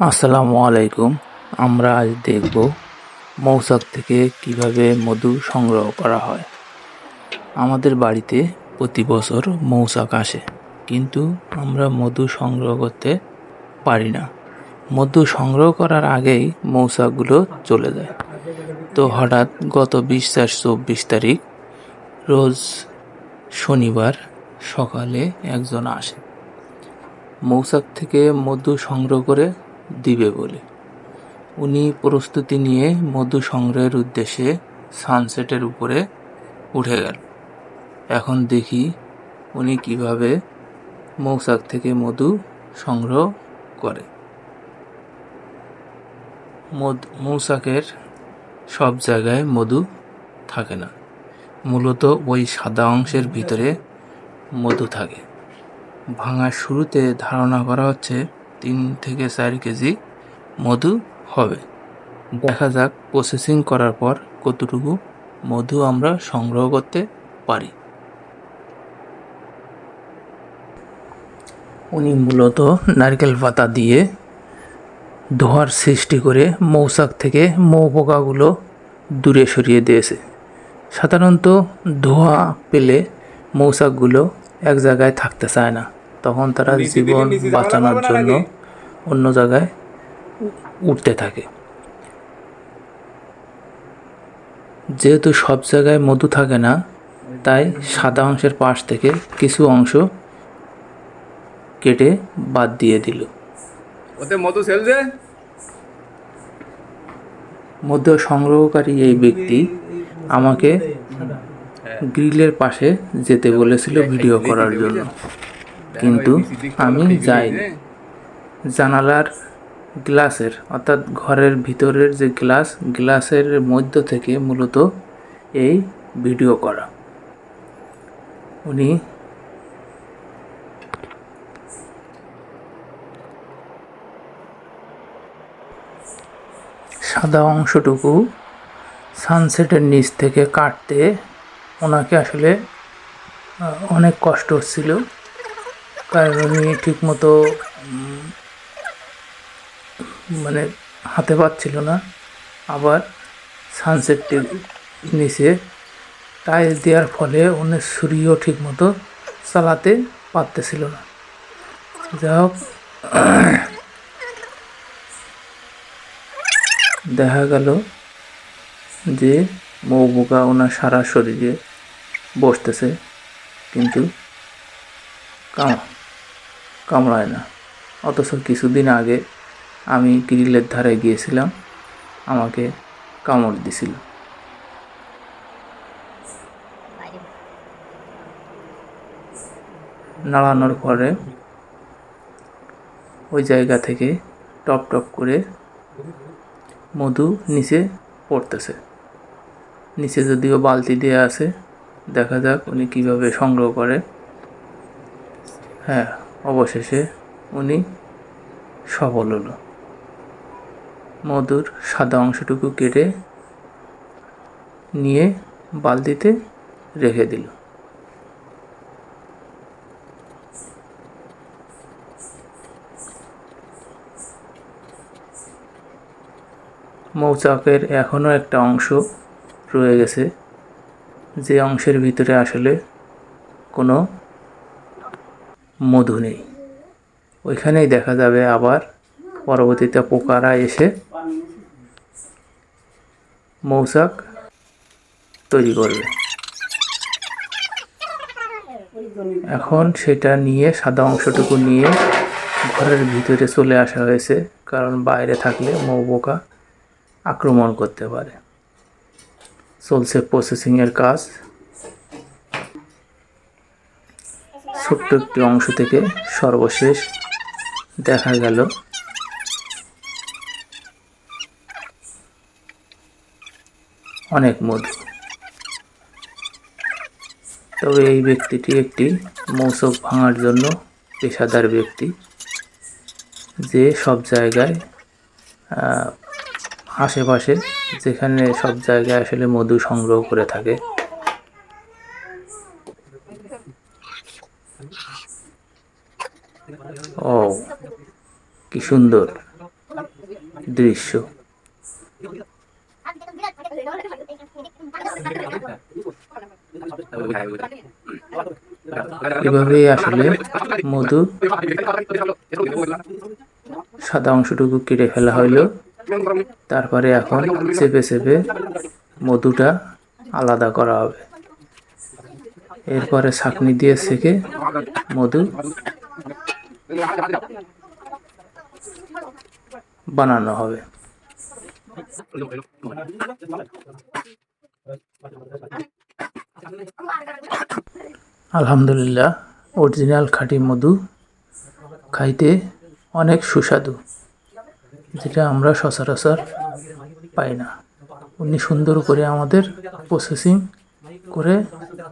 আসসালামু আলাইকুম। আমরা আজ দেখব মৌচাক থেকে কীভাবে মধু সংগ্রহ করা হয়। আমাদের বাড়িতে প্রতি বছর মৌচাক আসে, কিন্তু আমরা মধু সংগ্রহ করতে পারি না। মধু সংগ্রহ করার আগেই মৌচাকগুলো চলে যায়। তো হঠাৎ গত বিশ চার চব্বিশ তারিখ, রোজ শনিবার সকালে একজন আসে। মৌচাক থেকে মধু সংগ্রহ করে দিবে বলে। উনি প্রস্তুতি নিয়ে মধু সংগ্রহের উদ্দেশ্যে সানসেটের উপরে উঠে গেল। এখন দেখি উনি কীভাবে মৌচাক থেকে মধু সংগ্রহ করে। মধু মৌচাকের সব জায়গায় মধু থাকে না। মূলত ওই সাদা অংশের ভিতরে মধু থাকে। ভাঙার শুরুতে ধারণা করা হচ্ছে তিন থেকে চার কেজি মধু হবে। দেখা যাক প্রসেসিং করার পর কতটুকু মধু আমরা সংগ্রহ করতে পারি। উনি মূলত নারকেল পাতা দিয়ে ধোঁয়ার সৃষ্টি করে মৌচাক থেকে মৌ পোকাগুলো দূরে সরিয়ে দিয়েছে। সাধারণত ধোঁয়া পেলে মৌচাকগুলো এক জায়গায় থাকতে চায় না। তখন তারা জীবন বাঁচানোর জন্য অন্য জায়গায় উঠতে থাকে। যেহেতু সব জায়গায় মধু থাকে না তাই সাদা অংশের পাশ থেকে কিছু অংশ কেটে বাদ দিয়ে দিল। ওতে মধু মধ্য সংগ্রহকারী এই ব্যক্তি আমাকে গ্রিলের পাশে যেতে বলেছিল ভিডিও করার জন্য। কিন্তু আমি যাইনি। জানালার গ্লাসের অর্থাৎ ঘরের ভিতরের যে গ্লাস গ্লাসের মধ্য থেকে মূলত এই ভিডিও করা। উনি সাদা অংশটুকু সানসেটের নিচ থেকে কাটতে ওনাকে আসলে অনেক কষ্ট হচ্ছিল। কারণ উনি ঠিকমতো মানে হাতে পাচ্ছিল না। আবার সানসেটটি নিচে টাইলস দেওয়ার ফলে উনি ছুরিও ঠিকমতো চালাতে পারতেছিল না। যাই হোক, দেখা গেল যে মৌ বোকা ওনার সারা শরীরে বসতেছে, কিন্তু কাম কামড়ায় না। অথচ কিছুদিন আগে আমি গ্রিলের ধারে গিয়েছিলাম, আমাকে কামড় দিছিল। নাড়ানোর পরে ওই জায়গা থেকে টপ টপ করে মধু নিচে পড়তেছে। নিচে যদিও বালতি দেওয়া আছে, দেখা যাক উনি কীভাবে সংগ্রহ করে। হ্যাঁ অবশেষে উনি সফল হলো। মধুর সাদা অংশটুকু কেটে নিয়ে বালতিতে রেখে দিল। মৌচাকের এখনও একটা অংশ রয়ে গেছে, যে অংশের ভিতরে আসলে কোনো মধু নেই। ওইখানেই দেখা যাবে আবার পরবর্তীতে পোকারা এসে মৌচাক তৈরি করবে। এখন সেটা নিয়ে সাদা অংশটুকু নিয়ে ঘরের ভিতরে চলে আসা হয়েছে, কারণ বাইরে থাকলে মৌ পোকা আক্রমণ করতে পারে। চলছে প্রসেসিংয়ের কাজ। ছোট্ট একটি অংশ থেকে সর্বশেষ দেখা গেল। অনেক মধু। তবে এই ব্যক্তিটি একটি মৌসক ভাঙার জন্য পেশাদার ব্যক্তি, যে সব জায়গায় আশেপাশে যেখানে সব জায়গায় আসলে মধু সংগ্রহ করে থাকে। ও, কি সুন্দর দৃশ্য। এভাবেই আসলে মধু সাদা অংশটুকু কেটে ফেলা হইল। তারপরে এখন চেপে চেপে মধুটা আলাদা করা হবে। এরপরে ছাঁকনি দিয়ে সেকে মধু বানানো হবে। আলহামদুলিল্লাহ, অরিজিনাল খাঁটি মধু খাইতে অনেক সুস্বাদু, যেটা আমরা সচরাচর পাই না। উনি সুন্দর করে আমাদের প্রসেসিং করে